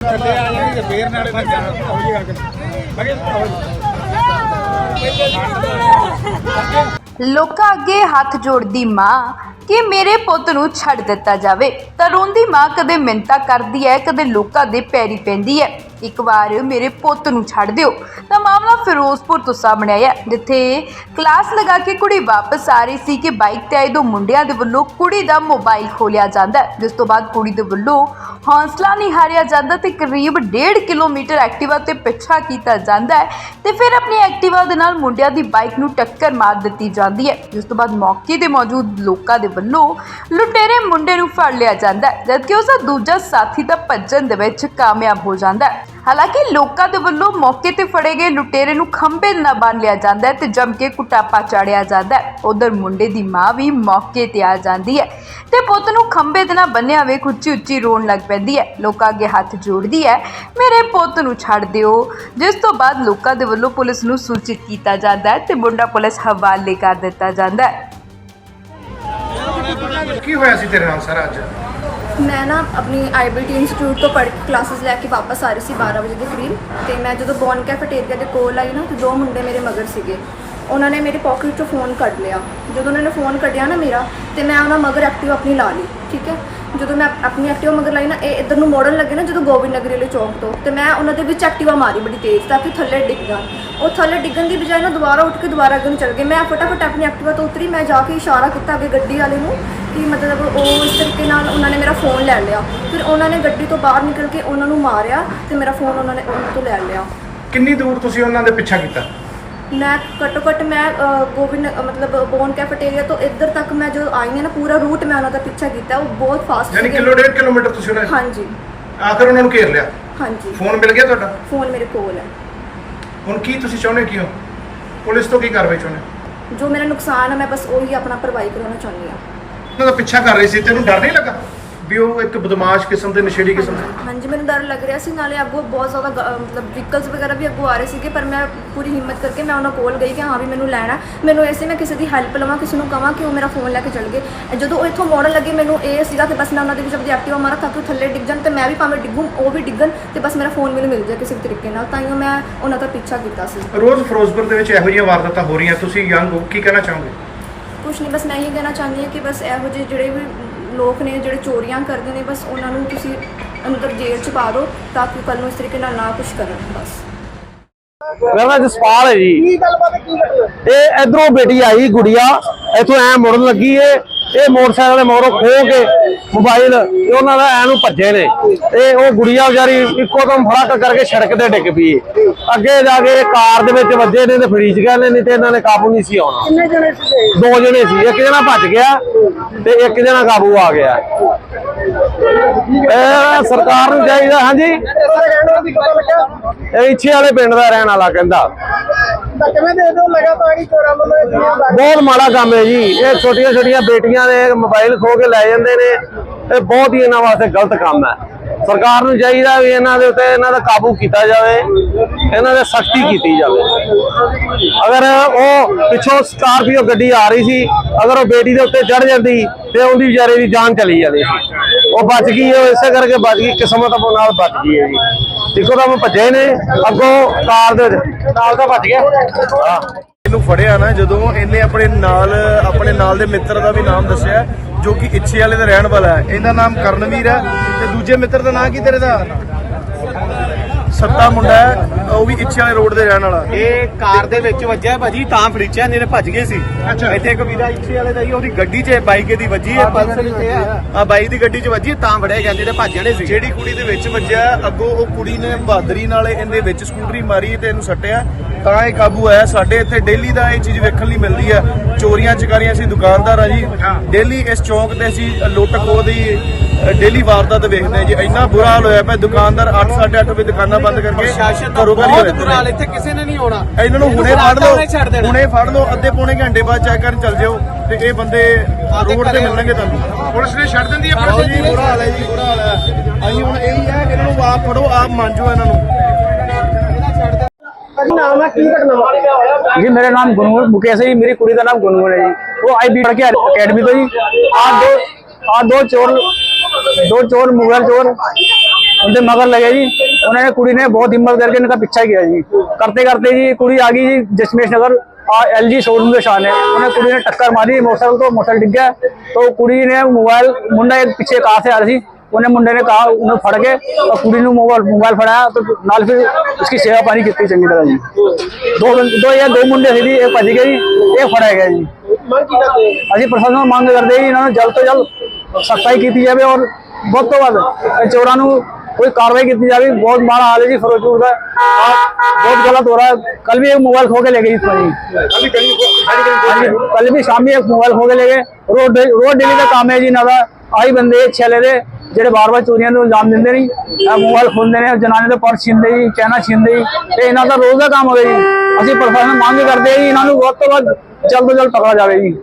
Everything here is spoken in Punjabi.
ਥੱਲੇ ਆ ਜਾਣਗੇ ਫੇਰ ਨਾਲੇ ਫਿਰ ਜਾਣ ਹੋ ਜਾਏਗਾ ਕਿ ਲੋਕਾਂ ਅੱਗੇ ਹੱਥ ਜੋੜਦੀ ਮਾਂ ਕਿ ਮੇਰੇ ਪੁੱਤ ਨੂੰ ਛੱਡ ਦਿੱਤਾ ਜਾਵੇ। ਤਾਂ ਰੋਂਦੀ ਮਾਂ ਕਦੇ ਮਿੰਤਾ ਕਰਦੀ ਹੈ ਕਦੇ ਲੋਕਾਂ ਦੇ ਪੈਰੀ ਪੈਂਦੀ ਹੈ ਇੱਕ ਵਾਰ ਮੇਰੇ ਪੁੱਤ ਨੂੰ ਛੱਡ ਦਿਓ। ਤਾਂ ਮਾਮਲਾ ਫਿਰੋਜ਼ਪੁਰ ਤੋਂ ਸਾਹਮਣੇ ਆਇਆ, ਜਿੱਥੇ ਕਲਾਸ ਲਗਾ ਕੇ ਕੁੜੀ ਵਾਪਸ ਆ ਰਹੀ ਸੀ ਕਿ ਬਾਈਕ ਤੇ ਆਏ ਦੋ ਮੁੰਡਿਆਂ ਦੇ ਵੱਲੋਂ ਕੁੜੀ ਦਾ ਮੋਬਾਈਲ ਖੋਲਿਆ ਜਾਂਦਾ ਜਿਸ ਤੋਂ ਬਾਅਦ ਕੁੜੀ ਦੇ ਵੱਲੋਂ ਹੌਸਲਾ ਨਹੀਂ ਹਾਰਿਆ ਜਾਂਦਾ ਤੇ ਕਰੀਬ 1.5 ਕਿਲੋਮੀਟਰ ਐਕਟਿਵਾ ਤੇ ਪਿੱਛਾ ਕੀਤਾ ਜਾਂਦਾ ਹੈ ਤੇ ਫਿਰ ਆਪਣੀ ਐਕਟਿਵਾ ਦੇ ਨਾਲ ਮੁੰਡਿਆਂ ਦੀ ਬਾਈਕ ਨੂੰ ਟੱਕਰ ਮਾਰ ਦਿੱਤੀ ਜਾਂਦੀ ਹੈ, ਜਿਸ ਤੋਂ ਬਾਅਦ ਮੌਕੇ ਤੇ ਮੌਜੂਦ ਲੋਕਾਂ ਦੇ ਵੱਲੋਂ ਲੁਟੇਰੇ ਮੁੰਡੇ ਨੂੰ ਫੜ ਲਿਆ ਜਾਂਦਾ ਜਦਕਿ ਉਸ ਦਾ ਦੂਜਾ ਸਾਥੀ ਤਾਂ ਭੱਜਣ ਦੇ ਵਿੱਚ ਕਾਮਯਾਬ ਹੋ ਜਾਂਦਾ ਹੈ। ਹਾਲਾਂਕਿ ਲੋਕਾਂ ਦੇ ਵੱਲੋਂ ਮੌਕੇ ਤੇ ਫੜੇ ਗਏ ਲੁਟੇਰੇ ਨੂੰ ਖੰਭੇ ਨਾਲ ਬੰਨ੍ਹ ਲਿਆ ਜਾਂਦਾ ਹੈ ਤੇ ਜੰਮ ਕੇ ਕੁਟਾਪਾ ਚਾੜਿਆ ਜਾਂਦਾ ਹੈ। ਉਧਰ ਮੁੰਡੇ ਦੀ ਮਾਂ ਵੀ ਮੌਕੇ ਤੇ ਆ ਜਾਂਦੀ ਹੈ ਤੇ ਪੁੱਤ ਨੂੰ ਖੰਭੇ ਦੇ ਨਾਲ ਬੰਨਿਆ ਵੇਖ ਉੱਚੀ ਉੱਚੀ ਰੋਣ ਲੱਗ ਪੈਂਦੀ ਹੈ। ਲੋਕਾਂ ਅੱਗੇ ਹੱਥ ਜੋੜਦੀ ਹੈ, ਮੇਰੇ ਪੁੱਤ ਨੂੰ ਛੱਡ ਦਿਓ। ਜਿਸ ਤੋਂ ਬਾਅਦ ਲੋਕਾਂ ਦੇ ਵੱਲੋਂ ਪੁਲਿਸ ਨੂੰ ਸੂਚਿਤ ਕੀਤਾ ਜਾਂਦਾ ਹੈ ਤੇ ਮੁੰਡਾ ਪੁਲਿਸ ਹਵਾਲੇ ਕਰ ਦਿੱਤਾ ਜਾਂਦਾ ਹੈ। ਕੀ ਹੋਇਆ ਸੀ ਤੇਰੇ ਨਾਲ ਸਾਰਾ ਅੱਜ? ਮੈਂ ਨਾ ਆਪਣੀ ਆਈਬੀਟੀ ਇੰਸਟੀਚਿਊਟ ਤੋਂ ਪੜ੍ਹ ਕੇ ਕਲਾਸਿਸ ਲੈ ਕੇ ਵਾਪਸ ਆ ਰਹੀ ਸੀ 12 ਵਜੇ ਦੇ ਕਰੀਬ ਤੇ ਮੈਂ ਜਦੋਂ ਬੌਨ ਕੈਫੇਟੇਰੀਆ ਦੇ ਕੋਲ ਆਈ ਨਾ ਤੇ ਦੋ ਮੁੰਡੇ ਮੇਰੇ ਮਗਰ ਸੀਗੇ। ਉਹਨਾਂ ਨੇ ਮੇਰੇ ਪਾਕਟ 'ਚੋਂ ਫੋਨ ਕੱਢ ਲਿਆ। ਜਦੋਂ ਉਹਨਾਂ ਨੇ ਫੋਨ ਕੱਢਿਆ ਨਾ ਮੇਰਾ ਤੇ ਮੈਂ ਉਹਨਾਂ ਮਗਰ ਐਕਟਿਵ ਆਪਣੀ ਲਾ ਲਈ, ਠੀਕ ਹੈ? ਜਦੋਂ ਮੈਂ ਆਪਣੀ ਐਕਟਿਵਾ ਮਗਰ ਲਾਈ ਨਾ, ਇਹ ਇੱਧਰ ਨੂੰ ਮੋੜਨ ਲੱਗੇ ਨਾ, ਜਦੋਂ ਗੋਬਿੰਦ ਨਗਰੀ ਵਾਲੇ ਚੌਂਕ ਤੋਂ, ਤੇ ਮੈਂ ਉਹਨਾਂ ਦੇ ਵਿੱਚ ਐਕਟਿਵਾ ਮਾਰੀ ਬੜੀ ਤੇਜ਼, ਤਾਂ ਕਿ ਥੱਲੇ ਡਿੱਗ ਜਾਣ ਉਹ ਥੱਲੇ ਡਿੱਗਣ ਦੀ ਬਜਾਏ ਨਾ ਦੁਬਾਰਾ ਉੱਠ ਕੇ ਦੁਬਾਰਾ ਅੱਗੇ ਨੂੰ ਚੱਲ ਗਏ। ਮੈਂ ਫਟਾਫਟ ਆਪਣੀ ਐਕਟਿਵਾ ਤੋਂ ਉਤਰੀ, ਮੈਂ ਜਾ ਕੇ ਇਸ਼ਾਰਾ ਕੀਤਾ ਅੱਗੇ ਗੱਡੀ ਵਾਲੇ ਨੂੰ, ਕਿ ਮਤਲਬ ਉਹ ਇਸ ਤਰੀਕੇ ਨਾਲ ਉਹਨਾਂ ਨੇ ਮੇਰਾ ਫੋਨ ਲੈ ਲਿਆ। ਫਿਰ ਉਹਨਾਂ ਨੇ ਗੱਡੀ ਤੋਂ ਬਾਹਰ ਨਿਕਲ ਕੇ ਉਹਨਾਂ ਨੂੰ ਮਾਰਿਆ, ਤੇ ਮੇਰਾ ਫੋਨ ਉਹਨਾਂ ਨੇ ਉਹਨਾਂ ਤੋਂ ਲੈ ਲਿਆ। ਕਿੰਨੀ ਦੂਰ ਤੁਸੀਂ ਉਹਨਾਂ ਦੇ ਪਿੱਛਾ ਕੀਤਾ? ਮੈਂ ਘੱਟੋ ਘੱਟ ਮੈਂ ਅ, ਗੋਬਿੰਦ ਮਤਲਬ ਬੋਨ ਕੈਫੇਟੇਰੀਆ ਤੋਂ ਇੱਧਰ ਤੱਕ ਮੈਂ ਜਦੋਂ ਆਈ ਹਾਂ ਨਾ ਪੂਰਾ ਰੂਟ ਮੈਂ ਉਹਨਾਂ ਦਾ ਪਿੱਛਾ ਕੀਤਾ ਉਹ ਬਹੁਤ ਫਾਸਟ ਯਾਨੀ ਕਿਲੋ ਡੇਢ ਕਿਲੋਮੀਟਰ ਤੁਸੀਂ ਉਹਨਾਂ ਹਾਂਜੀ। ਆਖਰ ਉਹਨਾਂ ਨੂੰ ਘੇਰ ਲਿਆ? ਹਾਂਜੀ। ਫੋਨ ਮਿਲ ਗਿਆ ਤੁਹਾਡਾ? ਫੋਨ ਮੇਰੇ ਕੋਲ ਹੈ। ਹੁਣ ਕੀ ਤੁਸੀਂ ਚਾਹੁੰਦੇ ਕੀ ਹੋ? ਪੁਲਿਸ ਤੋਂ ਕੀ ਕਾਰਵਾਈ ਚਾਹੁੰਦੇ? ਜੋ ਮੇਰਾ ਨੁਕਸਾਨ ਹੈ ਮੈਂ ਬਸ ਉਹੀ ਆਪਣਾ ਭਰਵਾਈ ਕਰਾਉਣਾ ਚਾਹੁੰਦੀ ਹਾਂ। ਉਹਨਾਂ ਦਾ ਪਿੱਛਾ ਕਰ ਰਹੀ ਸੀ ਤੈਨੂੰ ਡਰ ਨਹੀਂ ਲੱਗਾ? ਵੀ ਉਹ ਇੱਕ ਬਦਮਾਸ਼ ਕਿਸਮ ਦੇ ਨਸ਼ੇੜੀ ਕਿਸਮ ਦੇ। ਹਾਂਜੀ ਮੈਨੂੰ ਡਰ ਲੱਗ ਰਿਹਾ ਸੀ ਨਾਲੇ ਅੱਗੋਂ ਬਹੁਤ ਜ਼ਿਆਦਾ ਗ- ਮਤਲਬ ਵਹੀਕਲਸ ਵਗੈਰਾ ਵੀ ਅੱਗੋਂ ਆ ਰਹੇ ਸੀਗੇ ਪਰ ਮੈਂ ਪੂਰੀ ਹਿੰਮਤ ਕਰਕੇ ਮੈਂ ਉਹਨਾਂ ਕੋਲ ਗਈ ਕਿ ਹਾਂ ਵੀ ਮੈਨੂੰ ਲੈਣਾ। ਮੈਨੂੰ ਐਸੇ ਮੈਂ ਕਿਸੇ ਦੀ ਹੈਲਪ ਲਵਾਂ ਕਿਸੇ ਨੂੰ ਕਵਾਂ ਕਿ ਉਹ ਮੇਰਾ ਫੋਨ ਲੈ ਕੇ ਚੱਲ ਗਏ। ਜਦੋਂ ਉਹ ਇੱਥੋਂ ਮੋੜਨ ਲੱਗੇ ਮੈਨੂੰ ਇਹ ਸੀਗਾ ਕਿ ਬਸ ਮੈਂ ਉਹਨਾਂ ਦੇ ਵਿੱਚ ਆਪਣੀ ਐਕਟਿਵਾ ਮਾਰਾਂ ਤਾਂ ਕਿ ਉਹ ਥੱਲੇ ਡਿੱਗ ਜਾਣ ਤੇ ਮੈਂ ਵੀ ਭਾਵੇਂ ਡਿੱਗੂੰ ਉਹ ਵੀ ਡਿੱਗਣ ਤੇ ਬਸ ਮੇਰਾ ਫੋਨ ਮੈਨੂੰ ਮਿਲ ਜਾਏ ਕਿਸੇ ਵੀ ਤਰੀਕੇ ਨਾਲ। ਤਾਂ ਹੀ ਮੈਂ ਉਹਨਾਂ ਦਾ ਪਿੱਛਾ ਕੀਤਾ ਸੀ। ਰੋਜ਼ ਫਿਰੋਜ਼ਪੁਰ ਦੇ ਵਿੱਚ ਇਹੋ ਜਿਹੀਆਂ ਵਾਰਦਾਤਾਂ ਹੋ ਰਹੀਆਂ ਤੁਸੀਂ ਯੰਗ ਹੋ ਕੀ ਕਹਿਣਾ ਚਾਹੋਗੇ? ਕੁਛ ਨਹੀਂ ਬਸ ਮੈਂ ਇਹ ਕਹਿਣਾ ਚਾਹੁੰਦੀ ਹਾਂ ਕਿ ਬਸ ਇਹੋ ਜਿਹੇ ਜਿਹੜੇ ਵੀ ਲੋਕ ਨੇ ਜਿਹੜੇ ਚੋਰੀਆਂ ਕਰਦੇ ਨੇ ਬਸ ਉਹਨਾਂ ਨੂੰ ਤੁਸੀਂ ਅੰਦਰ ਜੇਲ੍ਹ 'ਚ ਪਾ ਦਿਓ ਤਾਂ ਕਿ ਕੱਲ ਨੂੰ ਇਸ ਤਰੀਕੇ ਨਾਲ ਨਾ ਕੁਝ ਕਰਨ ਬਸ। ਮੇਰਾ ਨਾਮ ਜਸਪਾਲ ਹੈ ਜੀ। ਕੀ ਗੱਲਬਾਤ ਕੀ ਇਹ ਇਧਰੋਂ ਬੇਟੀ ਆਈ ਗੁੜੀਆ ਇਥੋਂ ਐ ਮੁੜਨ ਲੱਗੀ ਏ। ਇਹ ਮੋਟਰਸਾਈਕਲ ਦੇ ਮਗਰੋਂ ਖੋ ਕੇ ਮੋਬਾਈਲ ਤੇ ਉਹਨਾਂ ਦਾ ਐ ਨੂੰ ਭੱਜੇ ਨੇ। ਤੇ ਉਹ ਗੁੜੀਆ ਵਿਚਾਰੀ ਇੱਕੋ ਦਮ ਫੜਕ ਕਰਕੇ ਸੜਕ ਤੇ ਡਿੱਗ ਪਈ ਅੱਗੇ ਜਾ ਕੇ ਕਾਰ ਦੇ ਵਿੱਚ ਵੱਜੇ ਨੇ ਤੇ ਫਰੀਜ ਗਏ ਨੇ ਨਹੀਂ ਤੇ ਇਹਨਾਂ ਨੇ ਕਾਬੂ ਨਹੀਂ ਸੀ ਆਉਣਾ। ਕਿੰਨੇ ਜਣੇ ਸੀ ਦੋ ਜਣੇ ਸੀ ਇੱਕ ਜਣਾ ਭੱਜ ਗਿਆ ਤੇ ਇੱਕ ਜਣਾ ਕਾਬੂ ਆ ਗਿਆ। ਇਹ ਸਰਕਾਰ ਨੂੰ ਚਾਹੀਦਾ ਹਾਂਜੀ? ਇਹ ਇੱਛੇ ਵਾਲੇ ਪਿੰਡ ਦਾ ਰਹਿਣ ਵਾਲਾ ਕਹਿੰਦਾ। ਕਿਵੇਂ ਦੇ ਦਿਓ ਲਗਾਤਾਰ ਹੀ ਚੋਰਾਂ ਵੱਲੋਂ ਇਹ ਚੀਜ਼ਾਂ ਬਹੁਤ ਮਾੜਾ ਕੰਮ ਹੈ ਜੀ। ਇਹ ਛੋਟੀਆਂ ਛੋਟੀਆਂ ਬੇਟੀਆਂ ਦੇ ਮੋਬਾਈਲ ਖੋ ਕੇ ਲੈ ਜਾਂਦੇ ਨੇ। ਇਹ ਬਹੁਤ ਹੀ ਇਹਨਾਂ ਵਾਸਤੇ ਗਲਤ ਕੰਮ ਹੈ। ਸਰਕਾਰ ਨੂੰ ਚਾਹੀਦਾ ਵੀ ਇਹਨਾਂ ਦੇ ਉੱਤੇ ਇਹਨਾਂ ਦਾ ਕਾਬੂ ਕੀਤਾ ਜਾਵੇ, ਇਹਨਾਂ ਦੇ ਸਖਤੀ ਕੀਤੀ ਜਾਵੇ। ਅਗਰ ਉਹ ਪਿੱਛੋਂ ਸਕਾਰਪੀਓ ਗੱਡੀ ਆ ਰਹੀ ਸੀ, ਅਗਰ ਉਹ ਬੇਟੀ ਦੇ ਉੱਤੇ ਚੜ ਜਾਂਦੀ ਤੇ ਉਹਦੀ ਵਿਚਾਰੇ ਦੀ ਜਾਨ ਚਲੀ ਜਾਂਦੀ ਸੀ। ਉਹ ਬਚ ਗਈ ਉਹ ਇਸੇ ਕਰਕੇ ਬਚ ਗਈ, ਕਿਸਮਤ ਆਪਣੇ ਨਾਲ ਬਚ ਗਈ ਹੈ ਜੀ। ਦੇਖੋ ਤਾਂ ਭੱਜੇ ਨੇ, ਅੱਗੋਂ ਕਾਰ ਦੇ ਨਾਲ ਦਾ ਭੱਜ ਗਿਆ। ਹਾਂ। ਇਹਨੂੰ ਫੜਿਆ ਨਾ, ਜਦੋਂ ਇਹਨੇ ਆਪਣੇ ਨਾਲ ਆਪਣੇ ਨਾਲ ਦੇ ਮਿੱਤਰ ਦਾ ਵੀ ਨਾਮ ਦੱਸਿਆ, ਜੋ ਕਿ ਇੱਛੇ ਵਾਲੇ ਦਾ ਰਹਿਣ ਵਾਲਾ ਹੈ। ਇਹਦਾ ਨਾਮ ਕਰਨਵੀਰ ਹੈ ਤੇ ਦੂਜੇ ਮਿੱਤਰ ਦਾ ਨਾਮ ਕੀ ਤੇਰੇ ਦਾ? ਸੱਤਾ ਮੁੰਡਾ ਹੈ ਉਹ ਵੀ ਇੱਛੇ ਵਾਲੇ ਰੋਡ ਦੇ ਰਹਿਣ ਵਾਲਾ। ਇਹ ਕਾਰ ਦੇ ਵਿੱਚ ਵੱਜਿਆ ਭਾਜੀ ਤਾਂ ਫੜੀਚਿਆ ਤੇ ਭੱਜ ਗਏ ਸੀ। ਇੱਥੇ ਇੱਕ ਵੀਰਾ ਇੱਥੇ ਵਾਲੇ ਦਾ ਜੀ ਉਹਦੀ ਗੱਡੀ 'ਚ ਬਾਈਕ ਦੀ ਵੱਜੀ ਹੈ ਪਲਸਰ ਆ। ਆ ਬਾਈਕ ਦੀ ਗੱਡੀ 'ਚ ਵੱਜੀ ਤਾਂ ਫੜਿਆ ਜਾਂਦੇ ਤੇ ਭੱਜ ਜਾਣੇ ਸੀ। ਜਿਹੜੀ ਕੁੜੀ ਦੇ ਵਿੱਚ ਵੱਜਿਆ ਅੱਗੋਂ ਉਹ ਕੁੜੀ ਨੇ ਬਹਾਦਰੀ ਨਾਲ ਇਹਦੇ ਵਿੱਚ ਸਕੂਟਰੀ ਮਾਰੀ ਤੇ ਇਹਨੂੰ ਸੱਟਿਆ। ਤਾਂ ਇਹ ਕਾਬੂ ਆਇਆ ਸਾਡੇ ਇੱਥੇ ਡੇਲੀ ਦਾ ਇਹ ਚੀਜ਼ ਵੇਖਣ ਲਈ ਮਿਲਦੀ ਹੈ ਚੋਰੀਆਂ ਚਕਾਰੀਆਂ ਅਸੀਂ ਦੁਕਾਨਦਾਰ ਆ ਜੀ। ਡੇਲੀ ਇਸ ਚੌਂਕ ਤੇ ਅਸੀਂ ਲੁੱਟ ਖੋਹ ਦੀ ਡੇਲੀ ਵਾਰਦਾਤ ਵੇਖਦੇ ਹਾਂ ਜੀ। ਇੰਨਾ ਬੁਰਾ ਹਾਲ ਹੋਇਆ ਪਿਆ ਦੁਕਾਨਦਾਰ 8:30 ਵਜੇ ਦੁਕਾਨਾਂ ਬੰਦ ਕਰਕੇ ਘਰੋਂ ਘਰੀ ਬਹੁਤ ਬੁਰਾ ਹਾਲ ਇੱਥੇ ਕਿਸੇ ਨੇ ਨਹੀਂ ਆਉਣਾ। ਇਹਨਾਂ ਨੂੰ ਹੁਣੇ ਫੜ ਲਓ। ਹੁਣੇ ਫੜ ਲਓ ਅੱਧੇ ਪੌਣੇ ਘੰਟੇ ਬਾਅਦ ਚੈੱਕ ਕਰਨ ਚੱਲ ਜਿਓ ਤੇ ਇਹ ਬੰਦੇ ਰੋਡ ਤੇ ਮਿਲਣਗੇ ਤੁਹਾਨੂੰ। ਪੁਲਿਸ ਨੇ ਛੱਡ ਦਿੰਦੀ ਹੈ ਬਹੁਤ ਜੀ ਬੁਰਾ ਹਾਲ ਹੈ ਜੀ ਬੁਰਾ ਹਾਲ ਹੈ। ਅਸੀਂ ਹੁਣ ਇਹੀ ਹੈ ਕਿ ਇਹਨਾਂ ਨੂੰ ਆਪ ਫੜੋ ਆਪ ਮੰਨਜੋ ਇਹਨਾਂ ਨੂੰ। ਭਾਜੀ ਨਾਮ ਹੈ ਕੀ ਘਟਨਾ ਵਾਪਰੀ? ਜੀ ਮੇਰਾ ਨਾਮ ਗੁਨਗੁਨ ਮੁਕੇਸ਼ ਹੈ ਜੀ ਮੇਰੀ ਕੁੜੀ ਦਾ ਨਾਮ ਗੁਨਗੁਨ ਹੈ ਜੀ। ਉਹ ਆਈਬੀ ਪੜ੍ਹ ਕੇ ਅਕੈਡਮੀ ਤੋਂ ਜੀ। ਆ ਦੋ ਆ ਦੋ ਚੋਰ दो चोर मुगल चोर उनके मगर लगे जी। उन्होंने कुड़ी ने बहुत हिम्मत करके इनका पीछा किया जी। करते करते जी कुड़ी आ गई जी जसमेश नगर एल जी शोरूम के शान है उन्हें कुड़ी ने टक्कर मारी मोटरसाइकिल तो मोटरसाइकिल डिग गया। तो कुड़ी ने मोबाइल मुंडा एक पीछे कहा से आ रही थी। उन्हें मुंडे ने कहा उन्हें फड़ के। और कुड़ी ने मोबाइल मोबाइल फड़ाया तो नाल फिर उसकी सेवा पानी कितनी चंगी तरह जी। दो दो या दो मुंडे थे जी एक पति गई एक फड़ाया गया जी। अजी प्रशासन मांग करते जी इन्होंने जल्द तो जल्द ਜੀ ਇਹਨਾਂ ਨੂੰ ਜਲਦ ਤੋਂ ਜਲਦ ਸਖਤਾਈ ਕੀਤੀ ਜਾਵੇ ਔਰ ਵੱਧ ਤੋਂ ਵੱਧ ਇਹ ਚੋਰਾਂ ਨੂੰ ਕੋਈ ਕਾਰਵਾਈ ਕੀਤੀ ਜਾਵੇ ਬਹੁਤ ਮਾੜਾ ਹਾਲ ਹੈ ਜੀ ਫਿਰੋਜ਼ਪੁਰ ਦਾ ਆਹ ਬਹੁਤ ਗਲਤ ਹੋ रहा है कल भी एक मोबाइल खो के ले गई इसमें जी हाँ जी, कल भी शामी एक मोबाइल खो के ले गए रोड रोड डेली का ਕੰਮ ਹੈ ਜੀ ਇਹਨਾਂ ਦਾ ਆਹੀ ਬੰਦੇ ਛੇਲੇ ਦੇ ਜਿਹੜੇ ਬਾਰ-ਬਾਰ ਚੋਰੀਆਂ ਨੂੰ ਇਲਜ਼ਾਮ ਦਿੰਦੇ ਨਹੀਂ ਇਹ ਮੋਬਾਈਲ ਖੋਲਦੇ ਨੇ ਜਨਾਨੇ ਦੇ ਪਰਸ ਛਿੰਦੇ ਜੀ ਚੈਨਾ ਛਿੰਦੇ ਜੀ ਤੇ ਇਹਨਾਂ ਦਾ ਰੋਜ਼ ਦਾ ਕੰਮ ਹੋਵੇ ਜੀ ਅਸੀਂ ਪ੍ਰਸ਼ਾਸਨ ਨੂੰ ਮੰਗ ਕਰਦੇ ਹਾਂ ਜੀ ਇਹਨਾਂ ਨੂੰ ਵੱਧ ਤੋਂ ਵੱਧ ਜਲਦ ਤੋਂ ਜਲਦ ਪਕੜਾ ਜਾਵੇ ਜੀ